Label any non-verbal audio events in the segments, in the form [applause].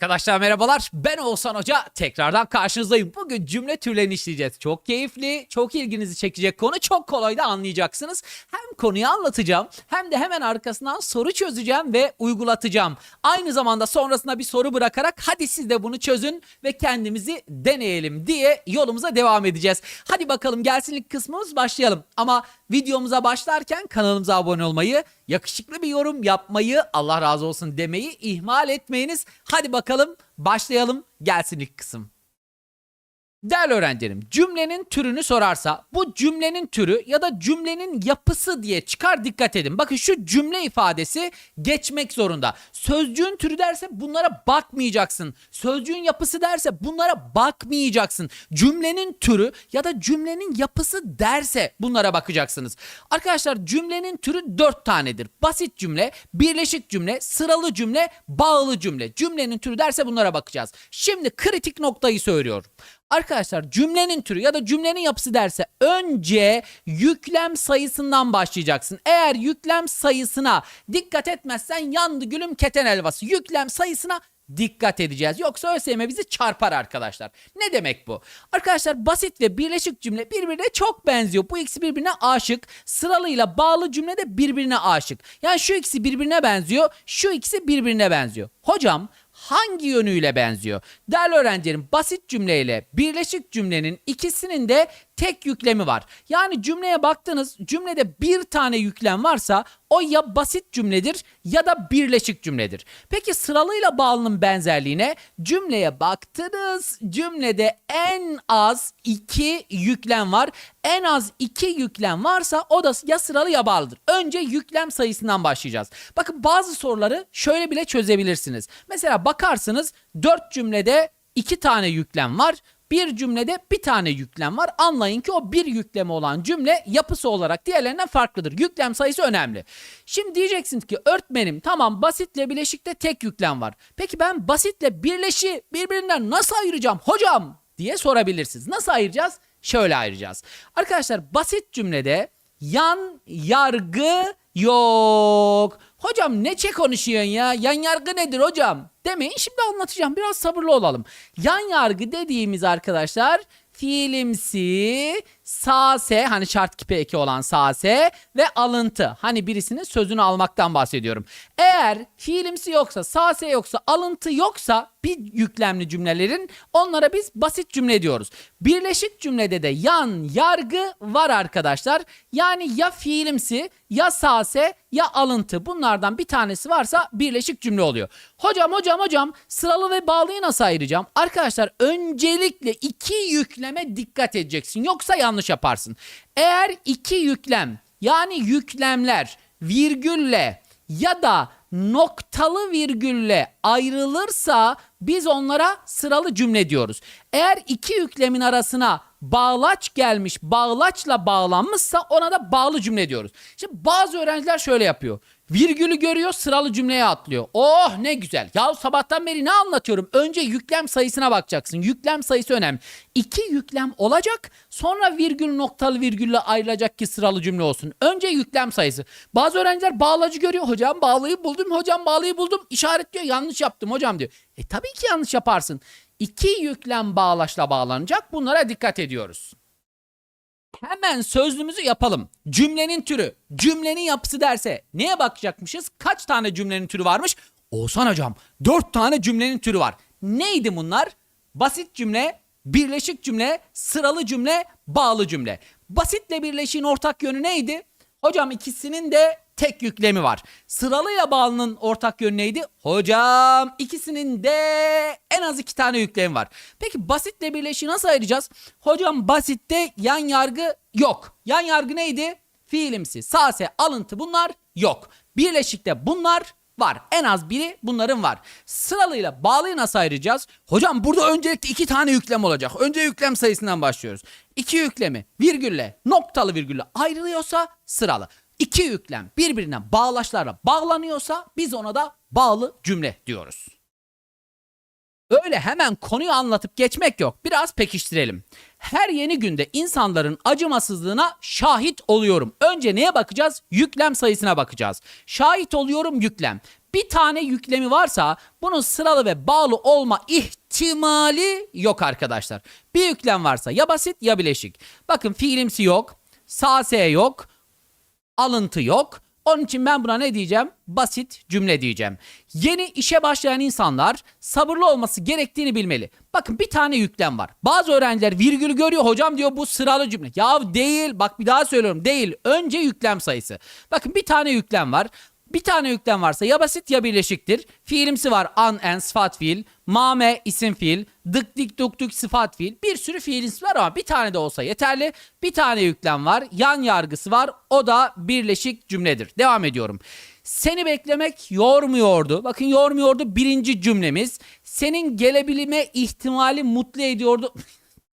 Arkadaşlar merhabalar. Ben Oğuzhan Hoca. Tekrardan karşınızdayım. Bugün cümle türlerini işleyeceğiz. Çok keyifli, çok ilginizi çekecek konu. Çok kolay da anlayacaksınız. Hem konuyu anlatacağım hem de hemen arkasından soru çözeceğim ve uygulatacağım. Aynı zamanda sonrasında bir soru bırakarak hadi siz de bunu çözün ve kendimizi deneyelim diye yolumuza devam edeceğiz. Hadi bakalım gelsinlik kısmımız başlayalım. Ama videomuza başlarken kanalımıza abone olmayı, yakışıklı bir yorum yapmayı, Allah razı olsun demeyi ihmal etmeyiniz. Hadi bakalım başlayalım gelsin ilk kısım. Değerli öğrencilerim cümlenin türünü sorarsa bu cümlenin türü ya da cümlenin yapısı diye çıkar dikkat edin. Bakın şu cümle ifadesi geçmek zorunda. Sözcüğün türü derse bunlara bakmayacaksın. Sözcüğün yapısı derse bunlara bakmayacaksın. Cümlenin türü ya da cümlenin yapısı derse bunlara bakacaksınız. Arkadaşlar cümlenin türü dört tanedir. Basit cümle, birleşik cümle, sıralı cümle, bağlı cümle. Cümlenin türü derse bunlara bakacağız. Şimdi kritik noktayı söylüyorum. Arkadaşlar cümlenin türü ya da cümlenin yapısı derse önce yüklem sayısından başlayacaksın. Eğer yüklem sayısına dikkat etmezsen yandı gülüm keten elvası. Yüklem sayısına dikkat edeceğiz. Yoksa ÖSYM bizi çarpar arkadaşlar. Ne demek bu? Arkadaşlar basit ve birleşik cümle birbirine çok benziyor. Bu ikisi birbirine aşık. Sıralıyla bağlı cümle de birbirine aşık. Yani şu ikisi birbirine benziyor. Şu ikisi birbirine benziyor. Hocam hangi yönüyle benziyor? Değerli öğrencilerim basit cümleyle birleşik cümlenin ikisinin de tek yüklemi var. Yani cümleye baktınız cümlede bir tane yüklem varsa o ya basit cümledir ya da birleşik cümledir. Peki sıralıyla bağlının benzerliğine cümleye baktınız cümlede en az iki yüklem var. En az iki yüklem varsa o da ya sıralı ya bağlıdır. Önce yüklem sayısından başlayacağız. Bakın bazı soruları şöyle bile çözebilirsiniz. Mesela bakarsınız dört cümlede iki tane yüklem var. Bir cümlede bir tane yüklem var. Anlayın ki o bir yüklemi olan cümle yapısı olarak diğerlerinden farklıdır. Yüklem sayısı önemli. Şimdi diyeceksiniz ki öğretmenim tamam basitle bileşikte tek yüklem var. Peki ben basitle birleşi birbirinden nasıl ayıracağım hocam diye sorabilirsiniz. Nasıl ayıracağız? Şöyle ayıracağız. Arkadaşlar basit cümlede yan yargı yok. Hocam ne çek konuşuyorsun ya? Yan yargı nedir hocam? Demeyin şimdi anlatacağım. Biraz sabırlı olalım. Yan yargı dediğimiz arkadaşlar fiilimsi, sase hani şart kipi eki olan sase ve alıntı. Hani birisinin sözünü almaktan bahsediyorum. Eğer fiilimsi yoksa, sase yoksa, alıntı yoksa bir yüklemli cümlelerin onlara biz basit cümle diyoruz. Birleşik cümlede de yan yargı var arkadaşlar. Yani ya fiilimsi ya sase ya alıntı bunlardan bir tanesi varsa birleşik cümle oluyor. Hocam hocam hocam sıralı ve bağlıyı nasıl ayıracağım? Arkadaşlar öncelikle iki yükleme dikkat edeceksin yoksa yanlış yaparsın. Eğer iki yüklem yani yüklemler virgülle ya da noktalı virgülle ayrılırsa biz onlara sıralı cümle diyoruz. Eğer iki yüklemin arasına bağlaç gelmiş, bağlaçla bağlanmışsa ona da bağlı cümle diyoruz. Şimdi bazı öğrenciler şöyle yapıyor. Virgülü görüyor, sıralı cümleye atlıyor. Oh ne güzel. Ya sabahtan beri ne anlatıyorum? Önce yüklem sayısına bakacaksın. Yüklem sayısı önemli. İki yüklem olacak, sonra virgül noktalı virgülle ayrılacak ki sıralı cümle olsun. Önce yüklem sayısı. Bazı öğrenciler bağlacı görüyor. Hocam bağlıyı buldum, hocam bağlıyı buldum. İşaretliyor, yanlış yaptım hocam diyor. E tabii ki yanlış yaparsın. İki yüklem bağlaçla bağlanacak. Bunlara dikkat ediyoruz. Hemen sözlüğümüzü yapalım. Cümlenin türü, cümlenin yapısı derse neye bakacakmışız? Kaç tane cümlenin türü varmış? Oğuzhan hocam, dört tane cümlenin türü var. Neydi bunlar? Basit cümle, birleşik cümle, sıralı cümle, bağlı cümle. Basitle birleşiğin ortak yönü neydi? Hocam ikisinin de tek yüklemi var. Sıralıyla bağlının ortak yönü neydi? Hocam ikisinin de en az iki tane yüklemi var. Peki basitle birleşiği nasıl ayıracağız? Hocam basitte yan yargı yok. Yan yargı neydi? Fiilimsi, sase, alıntı bunlar yok. Birleşikte bunlar var. En az biri bunların var. Sıralıyla bağlıyı nasıl ayıracağız? Hocam burada öncelikle iki tane yüklem olacak. Önce yüklem sayısından başlıyoruz. İki yüklemi virgülle, noktalı virgülle ayrılıyorsa sıralı. İki yüklem birbirine bağlaçlarla bağlanıyorsa biz ona da bağlı cümle diyoruz. Öyle hemen konuyu anlatıp geçmek yok. Biraz pekiştirelim. Her yeni günde insanların acımasızlığına şahit oluyorum. Önce neye bakacağız? Yüklem sayısına bakacağız. Şahit oluyorum yüklem. bir tane yüklemi varsa bunun sıralı ve bağlı olma ihtimali yok arkadaşlar. Bir yüklem varsa ya basit ya bileşik. Bakın fiilimsi yok, sase yok, alıntı yok. Onun için ben buna ne diyeceğim? Basit cümle diyeceğim. Yeni işe başlayan insanlar sabırlı olması gerektiğini bilmeli. Bakın bir tane yüklem var. Bazı öğrenciler virgül görüyor hocam diyor bu sıralı cümle. Ya değil bak bir daha söylüyorum değil. Önce yüklem sayısı. Bakın bir tane yüklem var. Bir tane yüklem varsa ya basit ya birleşiktir. Fiilimsi var an en sıfat fiil, mame isim fiil, dık dik duk duk sıfat fiil. Bir sürü fiilimsi var ama bir tane de olsa yeterli. Bir tane yüklem var, yan yargısı var. O da birleşik cümledir. Devam ediyorum. Seni beklemek yormuyordu. Bakın yormuyordu birinci cümlemiz. Senin gelebilme ihtimali mutlu ediyordu. [laughs]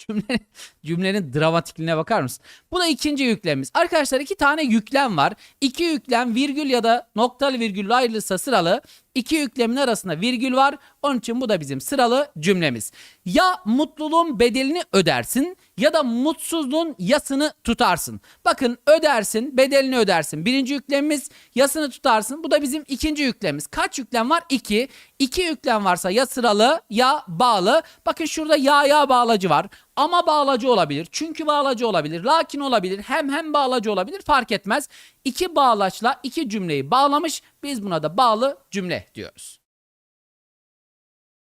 Cümle, cümlenin dramatikliğine bakar mısın? Bu da ikinci yüklemimiz. Arkadaşlar iki tane yüklem var. İki yüklem virgül ya da noktalı virgülle ayrılırsa sıralı. İki yüklemin arasında virgül var. Onun için bu da bizim sıralı cümlemiz. Ya mutluluğun bedelini ödersin ya da mutsuzluğun yasını tutarsın. Bakın ödersin, bedelini ödersin. Birinci yüklemimiz yasını tutarsın. Bu da bizim ikinci yüklemimiz. Kaç yüklem var? İki. İki yüklem varsa ya sıralı ya bağlı. Bakın şurada ya ya bağlacı var. Ama bağlacı olabilir. Çünkü bağlacı olabilir. Lakin olabilir. Hem hem bağlacı olabilir. Fark etmez. İki bağlaçla iki cümleyi bağlamış. Biz buna da bağlı cümle diyoruz.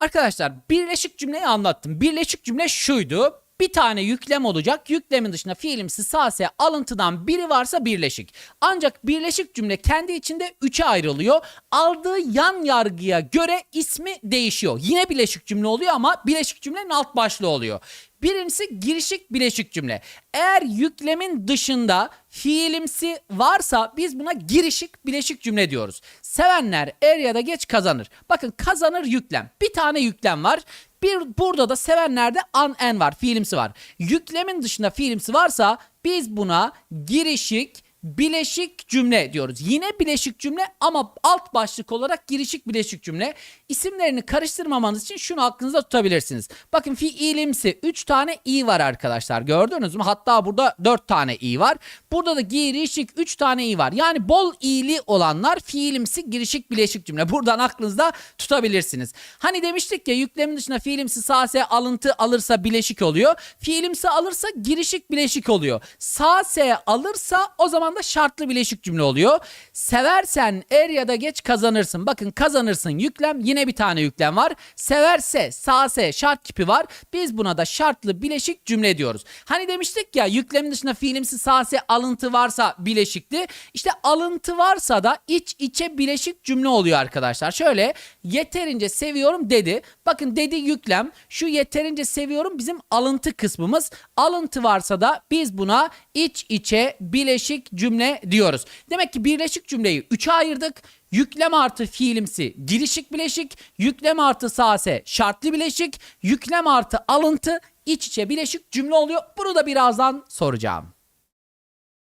Arkadaşlar birleşik cümleyi anlattım. Birleşik cümle şuydu. Bir tane yüklem olacak. Yüklemin dışında fiilimsi sase alıntıdan biri varsa birleşik. Ancak birleşik cümle kendi içinde üçe ayrılıyor. Aldığı yan yargıya göre ismi değişiyor. Yine birleşik cümle oluyor ama birleşik cümlenin alt başlığı oluyor. Birincisi girişik bileşik cümle. Eğer yüklemin dışında fiilimsi varsa biz buna girişik bileşik cümle diyoruz. Sevenler er ya da geç kazanır. Bakın kazanır yüklem. Bir tane yüklem var. Bir burada da sevenlerde an en var, fiilimsi var. Yüklemin dışında fiilimsi varsa biz buna girişik bileşik cümle diyoruz. Yine bileşik cümle ama alt başlık olarak girişik bileşik cümle. İsimlerini karıştırmamanız için şunu aklınızda tutabilirsiniz. Bakın fiilimsi 3 tane i var arkadaşlar. Gördünüz mü? Hatta burada 4 tane i var. Burada da girişik 3 tane i var. Yani bol i'li olanlar fiilimsi girişik bileşik cümle. Buradan aklınızda tutabilirsiniz. Hani demiştik ya yüklemin dışında fiilimsi sase alıntı alırsa bileşik oluyor. Fiilimsi alırsa girişik bileşik oluyor. Sase alırsa o zaman da şartlı bileşik cümle oluyor. Seversen er ya da geç kazanırsın. Bakın kazanırsın yüklem yine bir tane yüklem var. Severse sase şart kipi var. Biz buna da şartlı bileşik cümle diyoruz. Hani demiştik ya yüklemin dışında fiilimsi sase alıntı varsa bileşikti. İşte alıntı varsa da iç içe bileşik cümle oluyor arkadaşlar. Şöyle yeterince seviyorum dedi. Bakın dedi yüklem. Şu yeterince seviyorum bizim alıntı kısmımız. Alıntı varsa da biz buna iç içe bileşik cümle diyoruz. Demek ki birleşik cümleyi 3'e ayırdık. Yüklem artı fiilimsi girişik bileşik, yüklem artı sase şartlı bileşik, yüklem artı alıntı iç içe bileşik cümle oluyor. Bunu da birazdan soracağım.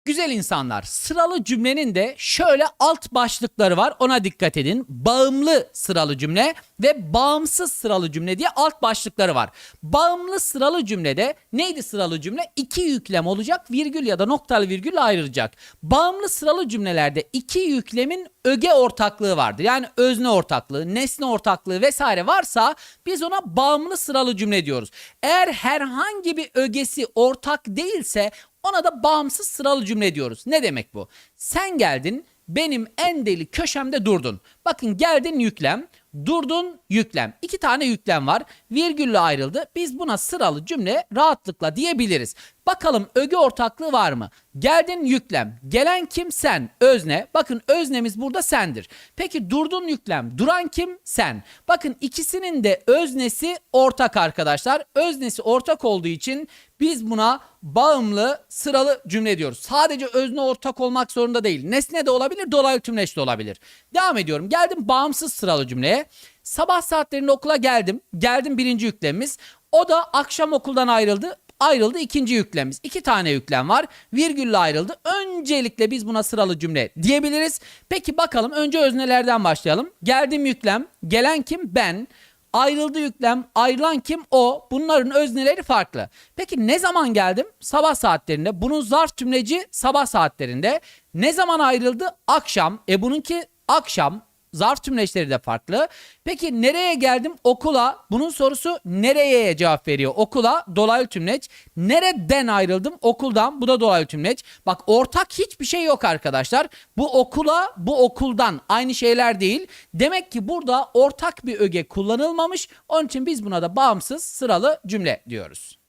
Güzel insanlar, sıralı cümlenin de şöyle alt başlıkları var. Ona dikkat edin. Bağımlı sıralı cümle ve bağımsız sıralı cümle diye alt başlıkları var. Bağımlı sıralı cümlede neydi sıralı cümle? İki yüklem olacak, virgül ya da noktalı virgül ayrılacak. Bağımlı sıralı cümlelerde iki yüklemin öge ortaklığı vardır. Yani özne ortaklığı, nesne ortaklığı vesaire varsa biz ona bağımlı sıralı cümle diyoruz. Eğer herhangi bir ögesi ortak değilse ona da bağımsız sıralı cümle diyoruz. Ne demek bu? Sen geldin, benim en deli köşemde durdun. Bakın geldin yüklem, durdun yüklem. İki tane yüklem var. Virgülle ayrıldı. Biz buna sıralı cümle rahatlıkla diyebiliriz. Bakalım öge ortaklığı var mı? Geldin yüklem. Gelen kim? Sen. Özne. Bakın öznemiz burada sendir. Peki durdun yüklem. Duran kim? Sen. Bakın ikisinin de öznesi ortak arkadaşlar. Öznesi ortak olduğu için biz buna bağımlı sıralı cümle diyoruz. Sadece özne ortak olmak zorunda değil. Nesne de olabilir, dolaylı tümleç de olabilir. Devam ediyorum. Geldim bağımsız sıralı cümleye. Sabah saatlerinde okula geldim. Geldim birinci yüklemimiz. O da akşam okuldan ayrıldı ayrıldı ikinci yüklemimiz. İki tane yüklem var. Virgülle ayrıldı. Öncelikle biz buna sıralı cümle diyebiliriz. Peki bakalım önce öznelerden başlayalım. Geldim yüklem. Gelen kim? Ben. Ayrıldı yüklem. Ayrılan kim? O. Bunların özneleri farklı. Peki ne zaman geldim? Sabah saatlerinde. Bunun zarf cümleci sabah saatlerinde. Ne zaman ayrıldı? Akşam. E bununki akşam. Zarf tümleçleri de farklı. Peki nereye geldim? Okula. Bunun sorusu nereye cevap veriyor? Okula dolaylı tümleç. Nereden ayrıldım? Okuldan. Bu da dolaylı tümleç. Bak ortak hiçbir şey yok arkadaşlar. Bu okula, bu okuldan aynı şeyler değil. Demek ki burada ortak bir öge kullanılmamış. Onun için biz buna da bağımsız sıralı cümle diyoruz.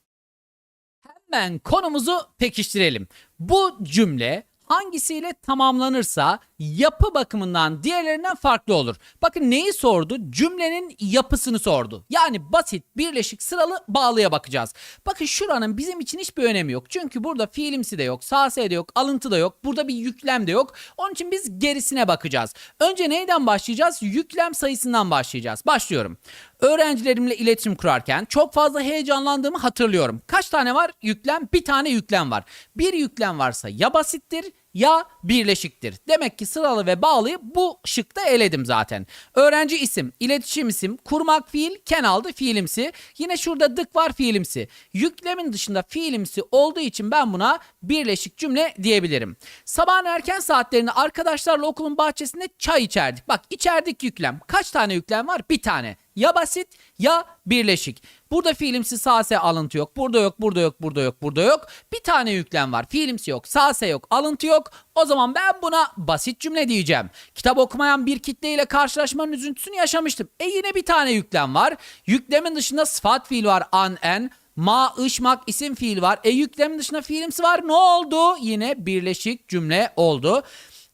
Hemen konumuzu pekiştirelim. Bu cümle hangisiyle tamamlanırsa yapı bakımından diğerlerinden farklı olur. Bakın neyi sordu? Cümlenin yapısını sordu. Yani basit, birleşik, sıralı bağlıya bakacağız. Bakın şuranın bizim için hiçbir önemi yok. Çünkü burada fiilimsi de yok, sase de yok, alıntı da yok. Burada bir yüklem de yok. Onun için biz gerisine bakacağız. Önce neyden başlayacağız? Yüklem sayısından başlayacağız. Başlıyorum. Öğrencilerimle iletişim kurarken çok fazla heyecanlandığımı hatırlıyorum. Kaç tane var? Yüklem. Bir tane yüklem var. Bir yüklem varsa ya basittir ya birleşiktir. Demek ki sıralı ve bağlıyı bu şıkta eledim zaten. Öğrenci isim, iletişim isim, kurmak fiil, ken aldı fiilimsi. Yine şurada dık var fiilimsi. Yüklemin dışında fiilimsi olduğu için ben buna birleşik cümle diyebilirim. Sabahın erken saatlerinde arkadaşlarla okulun bahçesinde çay içerdik. Bak içerdik yüklem. Kaç tane yüklem var? Bir tane. Ya basit ya birleşik. Burada fiilimsi sase alıntı yok. Burada yok, burada yok, burada yok, burada yok. Bir tane yüklem var. Fiilimsi yok, sase yok, alıntı yok. O zaman ben buna basit cümle diyeceğim. Kitap okumayan bir kitleyle karşılaşmanın üzüntüsünü yaşamıştım. E yine bir tane yüklem var. Yüklemin dışında sıfat fiil var an en. Ma, ışmak, isim fiil var. E yüklemin dışında fiilimsi var. Ne oldu? Yine birleşik cümle oldu.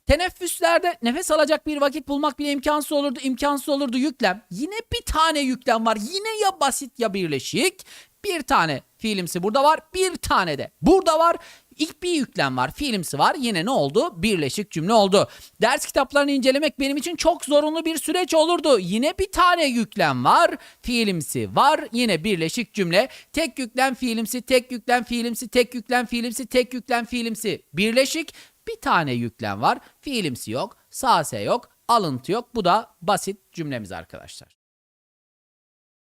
Teneffüslerde nefes alacak bir vakit bulmak bile imkansız olurdu. imkansız olurdu yüklem. Yine bir tane yüklem var. Yine ya basit ya birleşik. Bir tane fiilimsi burada var. Bir tane de burada var. İlk bir yüklem var. Fiilimsi var. Yine ne oldu? Birleşik cümle oldu. Ders kitaplarını incelemek benim için çok zorunlu bir süreç olurdu. Yine bir tane yüklem var. Fiilimsi var. Yine birleşik cümle. Tek yüklem fiilimsi, tek yüklem fiilimsi, tek yüklem fiilimsi, tek yüklem fiilimsi. Birleşik bir tane yüklem var. Fiilimsi yok, sase yok, alıntı yok. Bu da basit cümlemiz arkadaşlar.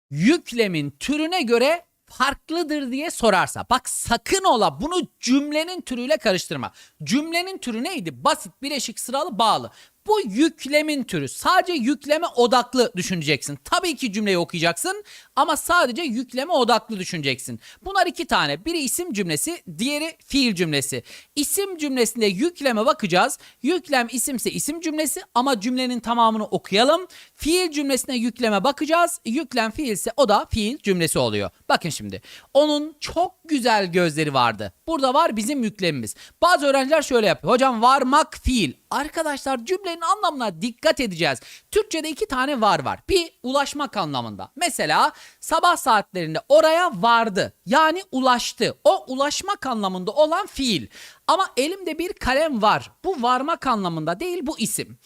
Yüklemin türüne göre farklıdır diye sorarsa bak sakın ola bunu cümlenin türüyle karıştırma. Cümlenin türü neydi? Basit, bileşik, sıralı, bağlı. Bu yüklemin türü. Sadece yükleme odaklı düşüneceksin. Tabii ki cümleyi okuyacaksın ama sadece yükleme odaklı düşüneceksin. Bunlar iki tane. Biri isim cümlesi, diğeri fiil cümlesi. İsim cümlesinde yükleme bakacağız. Yüklem isimse isim cümlesi ama cümlenin tamamını okuyalım. Fiil cümlesine yükleme bakacağız. Yüklem fiilse o da fiil cümlesi oluyor. Bakın şimdi. Onun çok güzel gözleri vardı. Burada var bizim yüklemimiz. Bazı öğrenciler şöyle yapıyor. Hocam varmak fiil. Arkadaşlar cümlenin anlamına dikkat edeceğiz. Türkçe'de iki tane var var. Bir ulaşmak anlamında. Mesela sabah saatlerinde oraya vardı. Yani ulaştı. O ulaşmak anlamında olan fiil. Ama elimde bir kalem var. Bu varmak anlamında değil bu isim.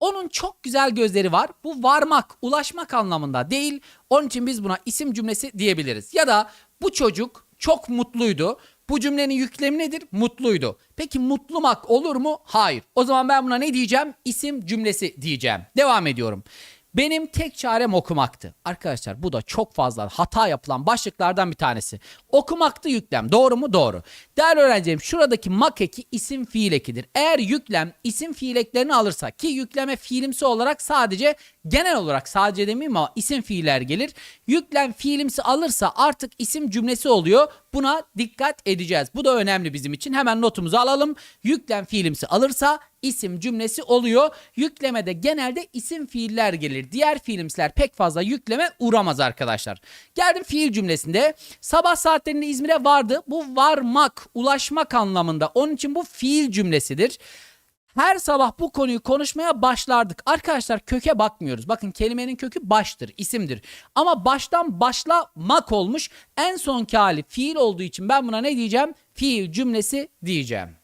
Onun çok güzel gözleri var. Bu varmak, ulaşmak anlamında değil. Onun için biz buna isim cümlesi diyebiliriz. Ya da bu çocuk çok mutluydu. Bu cümlenin yüklemi nedir? Mutluydu. Peki mutlumak olur mu? Hayır. O zaman ben buna ne diyeceğim? İsim cümlesi diyeceğim. Devam ediyorum. Benim tek çarem okumaktı. Arkadaşlar bu da çok fazla hata yapılan başlıklardan bir tanesi. Okumaktı yüklem. Doğru mu? Doğru. Değerli öğrencilerim şuradaki mak eki isim fiil ekidir. Eğer yüklem isim fiil eklerini alırsa ki yükleme fiilimsi olarak sadece genel olarak sadece demeyeyim ama isim fiiller gelir. Yüklem fiilimsi alırsa artık isim cümlesi oluyor. Buna dikkat edeceğiz. Bu da önemli bizim için. Hemen notumuzu alalım. Yüklem fiilimsi alırsa isim cümlesi oluyor. Yüklemede genelde isim fiiller gelir. Diğer fiilimsiler pek fazla yükleme uğramaz arkadaşlar. Geldim fiil cümlesinde. Sabah saatlerinde İzmir'e vardı. Bu varmak, ulaşmak anlamında. Onun için bu fiil cümlesidir. Her sabah bu konuyu konuşmaya başlardık. Arkadaşlar köke bakmıyoruz. Bakın kelimenin kökü baştır, isimdir. Ama baştan başlamak olmuş. En sonki hali fiil olduğu için ben buna ne diyeceğim? Fiil cümlesi diyeceğim.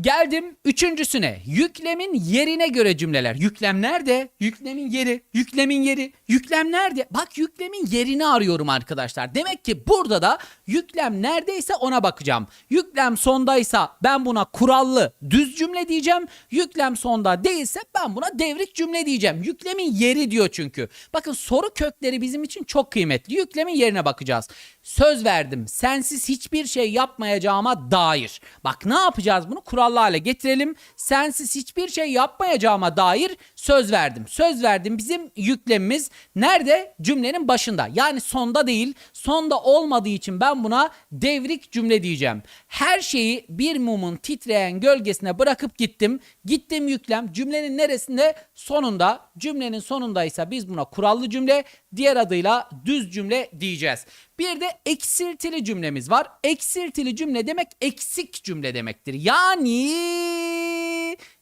Geldim üçüncüsüne. Yüklemin yerine göre cümleler. Yüklem nerede? Yüklemin yeri. Yüklemin yeri. Yüklem nerede? Bak yüklemin yerini arıyorum arkadaşlar. Demek ki burada da yüklem neredeyse ona bakacağım. Yüklem sondaysa ben buna kurallı düz cümle diyeceğim. Yüklem sonda değilse ben buna devrik cümle diyeceğim. Yüklemin yeri diyor çünkü. Bakın soru kökleri bizim için çok kıymetli. Yüklemin yerine bakacağız. Söz verdim. Sensiz hiçbir şey yapmayacağıma dair. Bak ne yapacağız bunu? Kurallı hale getirelim. Sensiz hiçbir şey yapmayacağıma dair söz verdim. Söz verdim bizim yüklemimiz nerede? Cümlenin başında. Yani sonda değil. Sonda olmadığı için ben buna devrik cümle diyeceğim. Her şeyi bir mumun titreyen gölgesine bırakıp gittim. Gittim yüklem cümlenin neresinde? Sonunda. Cümlenin sonundaysa biz buna kurallı cümle, diğer adıyla düz cümle diyeceğiz. Bir de eksiltili cümlemiz var. Eksiltili cümle demek eksik cümle demektir. Yani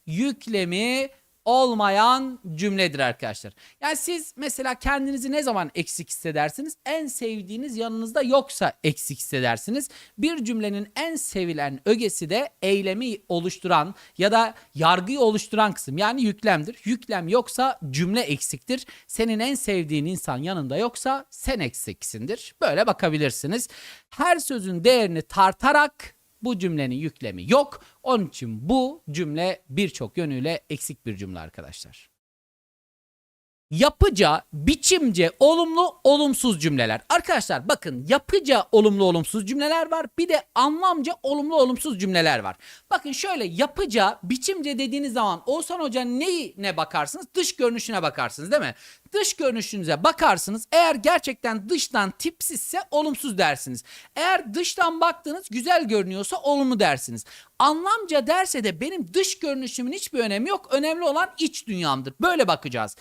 yüklemi olmayan cümledir arkadaşlar. Yani siz mesela kendinizi ne zaman eksik hissedersiniz? En sevdiğiniz yanınızda yoksa eksik hissedersiniz. Bir cümlenin en sevilen ögesi de eylemi oluşturan ya da yargıyı oluşturan kısım yani yüklemdir. Yüklem yoksa cümle eksiktir. Senin en sevdiğin insan yanında yoksa sen eksiksindir. Böyle bakabilirsiniz. Her sözün değerini tartarak bu cümlenin yüklemi yok. Onun için bu cümle birçok yönüyle eksik bir cümle arkadaşlar. Yapıca, biçimce, olumlu, olumsuz cümleler. Arkadaşlar bakın yapıca olumlu, olumsuz cümleler var. Bir de anlamca olumlu, olumsuz cümleler var. Bakın şöyle yapıca, biçimce dediğiniz zaman Oğuzhan Hoca neyine bakarsınız? Dış görünüşüne bakarsınız değil mi? Dış görünüşünüze bakarsınız. Eğer gerçekten dıştan tipsizse olumsuz dersiniz. Eğer dıştan baktığınız güzel görünüyorsa olumlu dersiniz. Anlamca derse de benim dış görünüşümün hiçbir önemi yok. Önemli olan iç dünyamdır. Böyle bakacağız.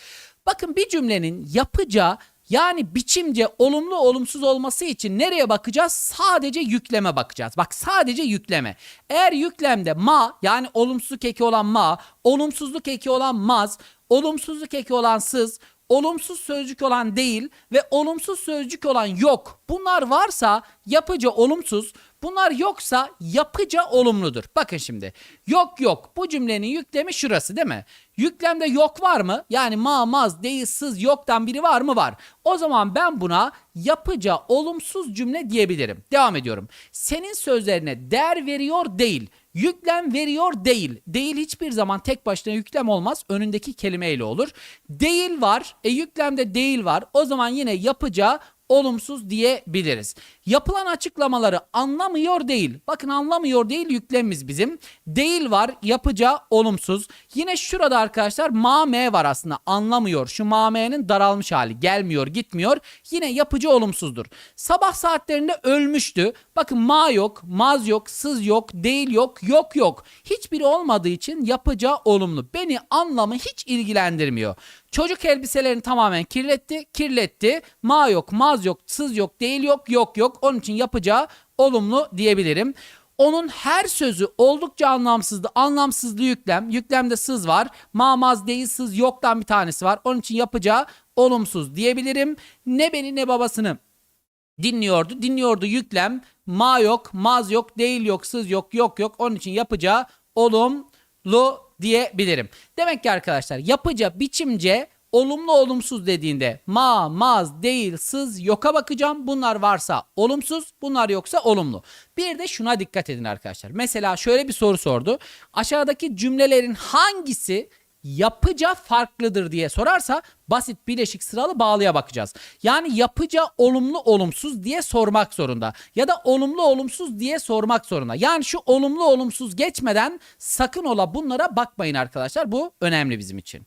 Bakın bir cümlenin yapıca yani biçimce olumlu olumsuz olması için nereye bakacağız? Sadece yükleme bakacağız. Bak sadece yükleme. Eğer yüklemde ma yani olumsuzluk eki olan ma, olumsuzluk eki olan maz, olumsuzluk eki olan sız, olumsuz sözcük olan değil ve olumsuz sözcük olan yok. Bunlar varsa yapıca olumsuz, bunlar yoksa yapıca olumludur. Bakın şimdi. Yok yok. Bu cümlenin yüklemi şurası değil mi? Yüklemde yok var mı? Yani ma, maz, değil, sız, yoktan biri var mı? Var. O zaman ben buna yapıca olumsuz cümle diyebilirim. Devam ediyorum. Senin sözlerine değer veriyor değil. Yüklem veriyor değil. Değil hiçbir zaman tek başına yüklem olmaz. Önündeki kelimeyle olur. Değil var. E yüklemde değil var. O zaman yine yapıca olumsuz diyebiliriz. Yapılan açıklamaları anlamıyor değil. Bakın anlamıyor değil yüklemimiz bizim. Değil var yapıca olumsuz. Yine şurada arkadaşlar ma me var aslında anlamıyor. Şu ma me'nin daralmış hali gelmiyor gitmiyor. Yine yapıcı olumsuzdur. Sabah saatlerinde ölmüştü. Bakın ma yok, maz yok, sız yok, değil yok, yok yok. Hiçbiri olmadığı için yapıca olumlu. Beni anlamı hiç ilgilendirmiyor. Çocuk elbiselerini tamamen kirletti, kirletti. Ma yok, maz yok, sız yok, değil yok, yok yok. Onun için yapacağı olumlu diyebilirim. Onun her sözü oldukça anlamsızdı. Anlamsızlığı yüklem. Yüklemde sız var. Ma, maz, değil, sız yoktan bir tanesi var. Onun için yapacağı olumsuz diyebilirim. Ne beni ne babasını dinliyordu. Dinliyordu yüklem. Ma yok, maz yok, değil yok, sız yok, yok yok. Onun için yapacağı olumlu diyebilirim. Demek ki arkadaşlar yapıca, biçimce, olumlu olumsuz dediğinde ma, maz, değil, sız, yoka bakacağım. Bunlar varsa olumsuz, bunlar yoksa olumlu. Bir de şuna dikkat edin arkadaşlar. Mesela şöyle bir soru sordu. Aşağıdaki cümlelerin hangisi yapıca farklıdır diye sorarsa basit bileşik sıralı bağlıya bakacağız. Yani yapıca olumlu olumsuz diye sormak zorunda ya da olumlu olumsuz diye sormak zorunda. Yani şu olumlu olumsuz geçmeden sakın ola bunlara bakmayın arkadaşlar. Bu önemli bizim için.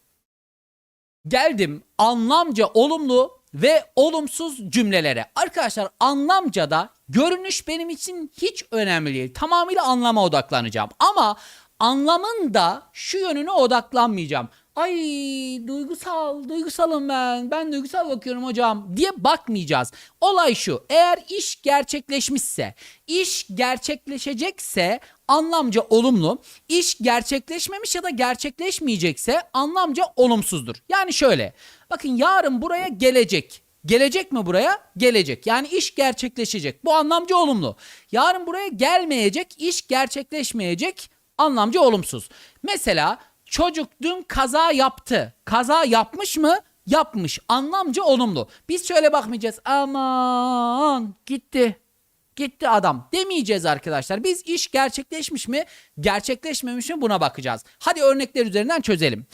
Geldim anlamca olumlu ve olumsuz cümlelere. Arkadaşlar anlamcada görünüş benim için hiç önemli değil. Tamamıyla anlama odaklanacağım. Ama anlamın da şu yönüne odaklanmayacağım. Ay duygusal, duygusalım ben. Ben duygusal bakıyorum hocam diye bakmayacağız. Olay şu. Eğer iş gerçekleşmişse, iş gerçekleşecekse anlamca olumlu. İş gerçekleşmemiş ya da gerçekleşmeyecekse anlamca olumsuzdur. Yani şöyle. Bakın yarın buraya gelecek. Gelecek mi buraya? Gelecek. Yani iş gerçekleşecek. Bu anlamca olumlu. Yarın buraya gelmeyecek, iş gerçekleşmeyecek. Anlamca olumsuz. Mesela çocuk dün kaza yaptı. Kaza yapmış mı? Yapmış. Anlamca olumlu. Biz şöyle bakmayacağız. Aman gitti. Gitti adam demeyeceğiz arkadaşlar. Biz iş gerçekleşmiş mi, gerçekleşmemiş mi buna bakacağız. Hadi örnekler üzerinden çözelim.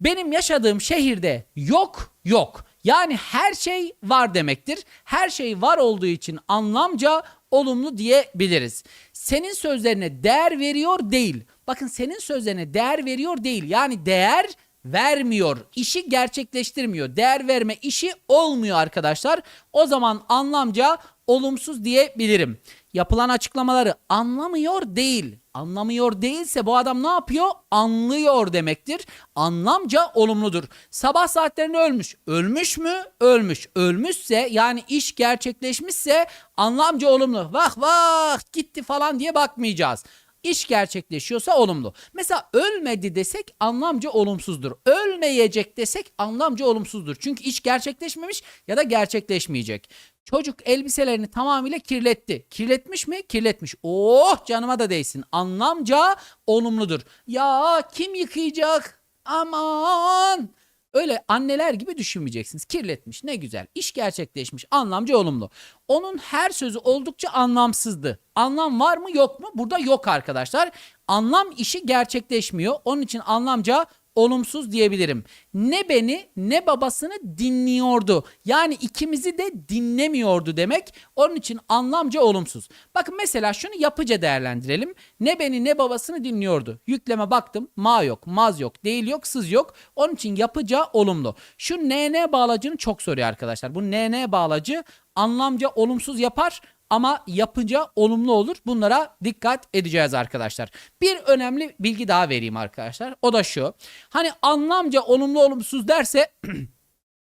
Benim yaşadığım şehirde yok yok. Yani her şey var demektir. Her şey var olduğu için anlamca olumlu diyebiliriz. Senin sözlerine değer veriyor değil. Bakın senin sözlerine değer veriyor değil. Yani değer vermiyor. işi gerçekleştirmiyor. Değer verme işi olmuyor arkadaşlar. O zaman anlamca olumsuz diyebilirim. Yapılan açıklamaları anlamıyor değil. Anlamıyor değilse bu adam ne yapıyor? Anlıyor demektir. Anlamca olumludur. Sabah saatlerinde ölmüş. Ölmüş mü? Ölmüş. Ölmüşse yani iş gerçekleşmişse anlamca olumlu. Vah vah gitti falan diye bakmayacağız. İş gerçekleşiyorsa olumlu. Mesela ölmedi desek anlamca olumsuzdur. Ölmeyecek desek anlamca olumsuzdur. Çünkü iş gerçekleşmemiş ya da gerçekleşmeyecek. Çocuk elbiselerini tamamıyla kirletti. Kirletmiş mi? Kirletmiş. Oh canıma da değsin. Anlamca olumludur. Ya kim yıkayacak? Aman. Öyle anneler gibi düşünmeyeceksiniz. Kirletmiş ne güzel. İş gerçekleşmiş. Anlamca olumlu. Onun her sözü oldukça anlamsızdı. Anlam var mı yok mu? Burada yok arkadaşlar. Anlam işi gerçekleşmiyor. Onun için anlamca olumsuz diyebilirim. Ne beni ne babasını dinliyordu. Yani ikimizi de dinlemiyordu demek. Onun için anlamca olumsuz. Bakın mesela şunu yapıca değerlendirelim. Ne beni ne babasını dinliyordu. Yükleme baktım. Ma yok, maz yok, değil yok, sız yok. Onun için yapıca olumlu. Şu NN bağlacını çok soruyor arkadaşlar. Bu NN bağlacı anlamca olumsuz yapar ama yapınca olumlu olur. Bunlara dikkat edeceğiz arkadaşlar. Bir önemli bilgi daha vereyim arkadaşlar. O da şu. Hani anlamca olumlu olumsuz derse [clears throat]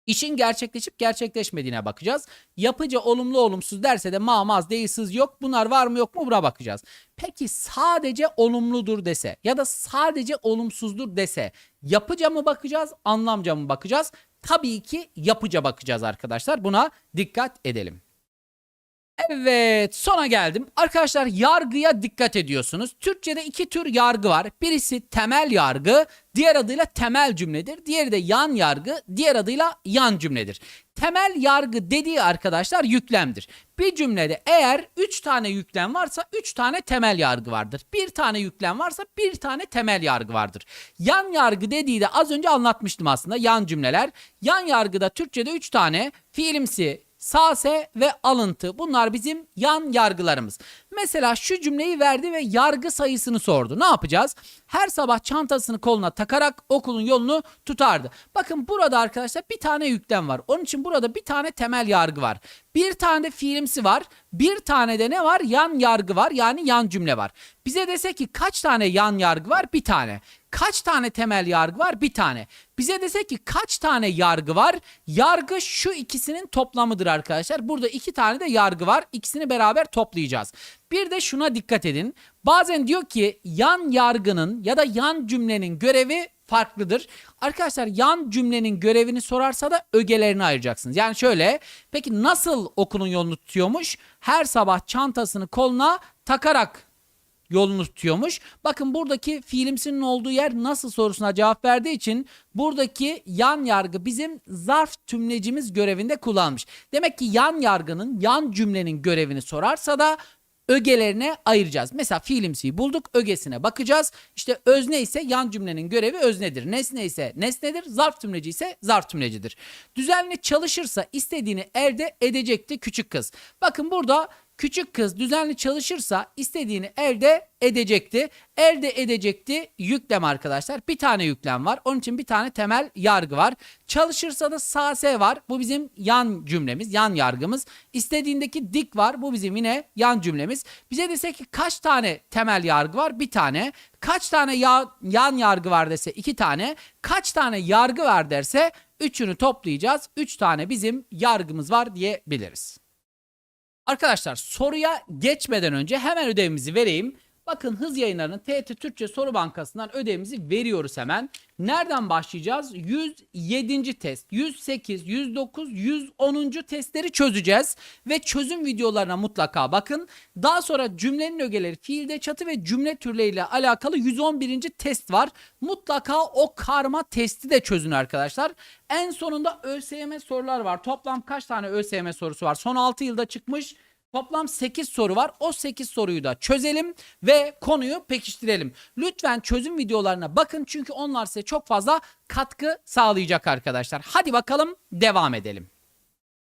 işin gerçekleşip gerçekleşmediğine bakacağız. Yapıcı olumlu olumsuz derse de mamaz değilsiz yok. Bunlar var mı yok mu buna bakacağız. Peki sadece olumludur dese ya da sadece olumsuzdur dese yapıca mı bakacağız anlamca mı bakacağız? Tabii ki yapıca bakacağız arkadaşlar. Buna dikkat edelim. Evet sona geldim. Arkadaşlar yargıya dikkat ediyorsunuz. Türkçe'de iki tür yargı var. Birisi temel yargı, diğer adıyla temel cümledir. Diğeri de yan yargı, diğer adıyla yan cümledir. Temel yargı dediği arkadaşlar yüklemdir. Bir cümlede eğer 3 tane yüklem varsa 3 tane temel yargı vardır. Bir tane yüklem varsa bir tane temel yargı vardır. Yan yargı dediği de az önce anlatmıştım aslında yan cümleler. Yan yargıda Türkçe'de 3 tane fiilimsi, sase ve alıntı. Bunlar bizim yan yargılarımız. Mesela şu cümleyi verdi ve yargı sayısını sordu. Ne yapacağız? Her sabah çantasını koluna takarak okulun yolunu tutardı. Bakın burada arkadaşlar bir tane yüklem var. Onun için burada bir tane temel yargı var. Bir tane de fiilimsi var. Bir tane de ne var? Yan yargı var. Yani yan cümle var. Bize dese ki kaç tane yan yargı var? Bir tane. Kaç tane temel yargı var? Bir tane. Bize dese ki kaç tane yargı var? Yargı şu ikisinin toplamıdır arkadaşlar. Burada iki tane de yargı var. İkisini beraber toplayacağız. Bir de şuna dikkat edin. Bazen diyor ki yan yargının ya da yan cümlenin görevi farklıdır. Arkadaşlar yan cümlenin görevini sorarsa da ögelerini ayıracaksınız. Yani şöyle peki nasıl okulun yolunu tutuyormuş? Her sabah çantasını koluna takarak yolunu tutuyormuş. Bakın buradaki fiilimsinin olduğu yer nasıl sorusuna cevap verdiği için buradaki yan yargı bizim zarf tümlecimiz görevinde kullanmış. Demek ki yan yargının yan cümlenin görevini sorarsa da ögelerine ayıracağız. Mesela fiilimsiyi bulduk ögesine bakacağız. İşte özne ise yan cümlenin görevi öznedir. Nesne ise nesnedir. Zarf tümleci ise zarf tümlecidir. Düzenli çalışırsa istediğini elde edecekti küçük kız. Bakın burada Küçük kız düzenli çalışırsa istediğini elde edecekti. Elde edecekti yüklem arkadaşlar. Bir tane yüklem var. Onun için bir tane temel yargı var. Çalışırsa da sase var. Bu bizim yan cümlemiz, yan yargımız. İstediğindeki dik var. Bu bizim yine yan cümlemiz. Bize dese ki kaç tane temel yargı var? Bir tane. Kaç tane ya, yan yargı var dese iki tane. Kaç tane yargı var derse üçünü toplayacağız. Üç tane bizim yargımız var diyebiliriz. Arkadaşlar soruya geçmeden önce hemen ödevimizi vereyim. Bakın hız yayınlarının TET Türkçe Soru Bankası'ndan ödevimizi veriyoruz hemen. Nereden başlayacağız? 107. test, 108, 109, 110. testleri çözeceğiz. Ve çözüm videolarına mutlaka bakın. Daha sonra cümlenin ögeleri, fiilde çatı ve cümle türleriyle alakalı 111. test var. Mutlaka o karma testi de çözün arkadaşlar. En sonunda ÖSYM sorular var. Toplam kaç tane ÖSYM sorusu var? Son 6 yılda çıkmış Toplam 8 soru var. O 8 soruyu da çözelim ve konuyu pekiştirelim. Lütfen çözüm videolarına bakın çünkü onlar size çok fazla katkı sağlayacak arkadaşlar. Hadi bakalım devam edelim.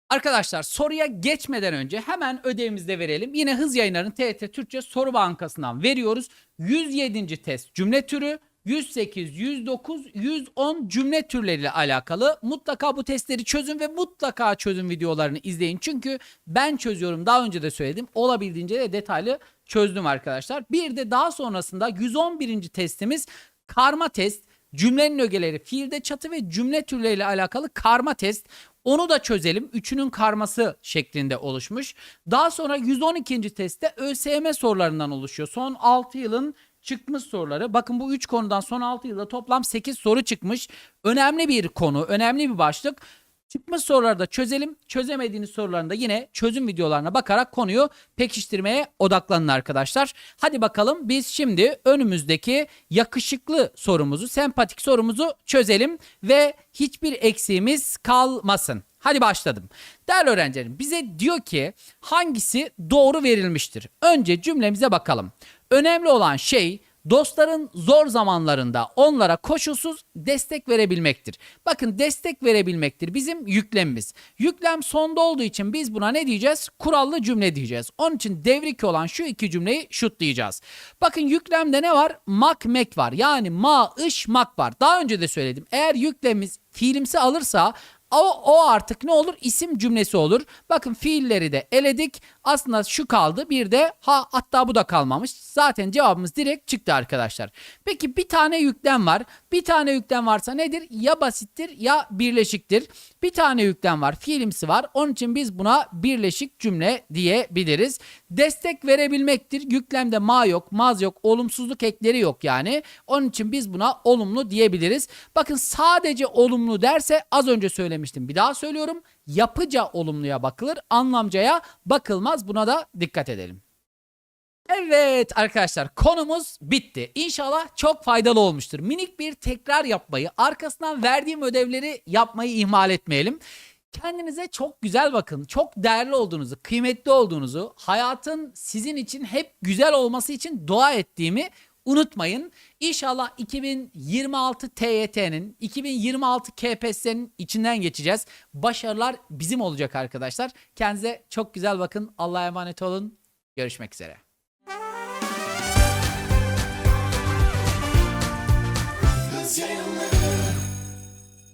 Arkadaşlar soruya geçmeden önce hemen ödevimizde verelim. Yine hız yayınlarının TET Türkçe soru bankasından veriyoruz. 107. test cümle türü 108, 109, 110 cümle türleriyle alakalı. Mutlaka bu testleri çözün ve mutlaka çözüm videolarını izleyin. Çünkü ben çözüyorum. Daha önce de söyledim. Olabildiğince de detaylı çözdüm arkadaşlar. Bir de daha sonrasında 111. testimiz karma test. Cümlenin ögeleri, fiilde çatı ve cümle türleriyle alakalı karma test. Onu da çözelim. Üçünün karması şeklinde oluşmuş. Daha sonra 112. testte ÖSYM sorularından oluşuyor. Son 6 yılın çıkmış soruları. Bakın bu 3 konudan son 6 yılda toplam 8 soru çıkmış. Önemli bir konu, önemli bir başlık. Çıkmış soruları da çözelim. Çözemediğiniz sorularında yine çözüm videolarına bakarak konuyu pekiştirmeye odaklanın arkadaşlar. Hadi bakalım biz şimdi önümüzdeki yakışıklı sorumuzu, sempatik sorumuzu çözelim ve hiçbir eksiğimiz kalmasın. Hadi başladım. Değerli öğrencilerim bize diyor ki hangisi doğru verilmiştir? Önce cümlemize bakalım. Önemli olan şey dostların zor zamanlarında onlara koşulsuz destek verebilmektir. Bakın destek verebilmektir bizim yüklemimiz. Yüklem sonda olduğu için biz buna ne diyeceğiz? Kurallı cümle diyeceğiz. Onun için devrik olan şu iki cümleyi şutlayacağız. Bakın yüklemde ne var? Mak mek var. Yani ma, ış, mak var. Daha önce de söyledim. Eğer yüklemimiz fiilimsi alırsa o, o artık ne olur? İsim cümlesi olur. Bakın fiilleri de eledik. Aslında şu kaldı. Bir de ha hatta bu da kalmamış. Zaten cevabımız direkt çıktı arkadaşlar. Peki bir tane yüklem var. Bir tane yüklem varsa nedir? Ya basittir ya birleşiktir. Bir tane yüklem var. Fiilimsi var. Onun için biz buna birleşik cümle diyebiliriz. Destek verebilmektir. Yüklemde ma yok, maz yok, olumsuzluk ekleri yok yani. Onun için biz buna olumlu diyebiliriz. Bakın sadece olumlu derse az önce söylemiştim. Bir daha söylüyorum. Yapıca olumluya bakılır, anlamcaya bakılmaz. Buna da dikkat edelim. Evet arkadaşlar konumuz bitti. İnşallah çok faydalı olmuştur. Minik bir tekrar yapmayı, arkasından verdiğim ödevleri yapmayı ihmal etmeyelim. Kendinize çok güzel bakın. Çok değerli olduğunuzu, kıymetli olduğunuzu, hayatın sizin için hep güzel olması için dua ettiğimi unutmayın. İnşallah 2026 TYT'nin, 2026 KPSS'nin içinden geçeceğiz. Başarılar bizim olacak arkadaşlar. Kendinize çok güzel bakın. Allah'a emanet olun. Görüşmek üzere.